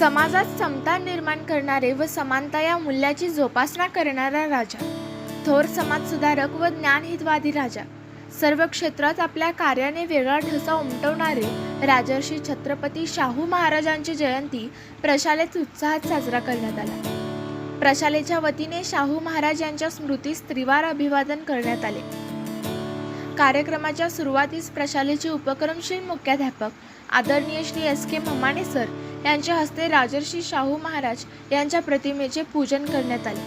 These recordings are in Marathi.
समाजात समता निर्माण करणारे व समानता या मूल्याची जोपासना करणारा राजा. थोर समाजसुधारक व ज्ञानहितवादी राजा. सर्व क्षेत्रात आपल्या कार्याने वेगळा ठसा उमटवणारे राजर्षी छत्रपती शाहू महाराजांची जयंती प्रशालेत उत्साहात साजरा करण्यात आला. प्रशालेच्या वतीने शाहू महाराज यांच्या स्मृतीस त्रिवार अभिवादन करण्यात आले. कार्यक्रमाच्या सुरुवातीस प्रशालेचे उपक्रमशील मुख्याध्यापक आदरणीय Shri S K Mamane sir यांच्या हस्ते राजर्षी शाहू महाराज यांच्या प्रतिमेचे पूजन करण्यात आले.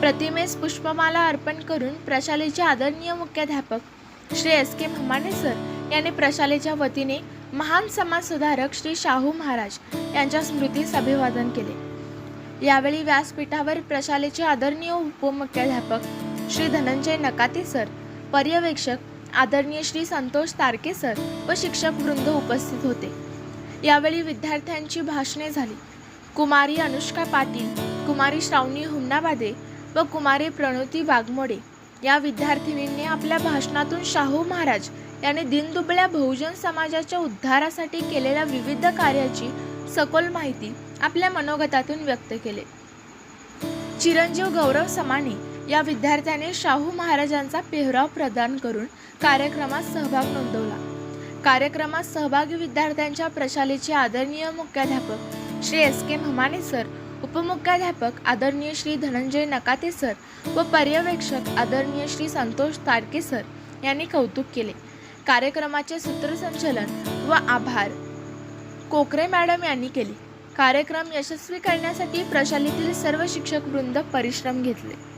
प्रतिमेस पुष्पमाला अर्पण करून प्रशालेचे आदरणीय मुख्याध्यापक Shri S K Mamane sir यांनी प्रशालेच्या वतीने महान समाजसुधारक श्री शाहू महाराज यांच्या स्मृतीस अभिवादन केले. यावेळी व्यासपीठावर प्रशालेचे आदरणीय उपमुख्याध्यापक श्री धनंजय नकाते सर पर्यवेक्षक आदरणीय श्री संतोष तारके सर व शिक्षक वृंद उपस्थित होते. यावेळी विद्यार्थ्यांची भाषणे झाली. कुमारी अनुष्का पाटील कुमारी श्रावणी हुन्नाबादे व कुमारी प्रणोती वाघमोडे या विद्यार्थिनींनी आपल्या भाषणातून शाहू महाराज यांनी दिनदुबळ्या बहुजन समाजाच्या उद्धारासाठी केलेल्या विविध कार्याची सखोल माहिती आपल्या मनोगतातून व्यक्त केले. चिरंजीव गौरव समाने या विद्यार्थ्याने शाहू महाराजांचा पेहराव प्रदान करून कार्यक्रमात सहभाग नोंदवला. कार्यक्रमात सहभागी विद्यार्थ्यांच्या प्रशालेचे आदरणीय मुख्याध्यापक Shri S K Mhamane sir उपमुख्याध्यापक आदरणीय श्री धनंजय नकाते सर व पर्यवेक्षक आदरणीय श्री संतोष तारके सर यांनी कौतुक केले. कार्यक्रमाचे सूत्रसंचलन व आभार कोकरे मॅडम यांनी केले. कार्यक्रम यशस्वी करण्यासाठी प्रशालेतील सर्व शिक्षक वृंद परिश्रम घेतले.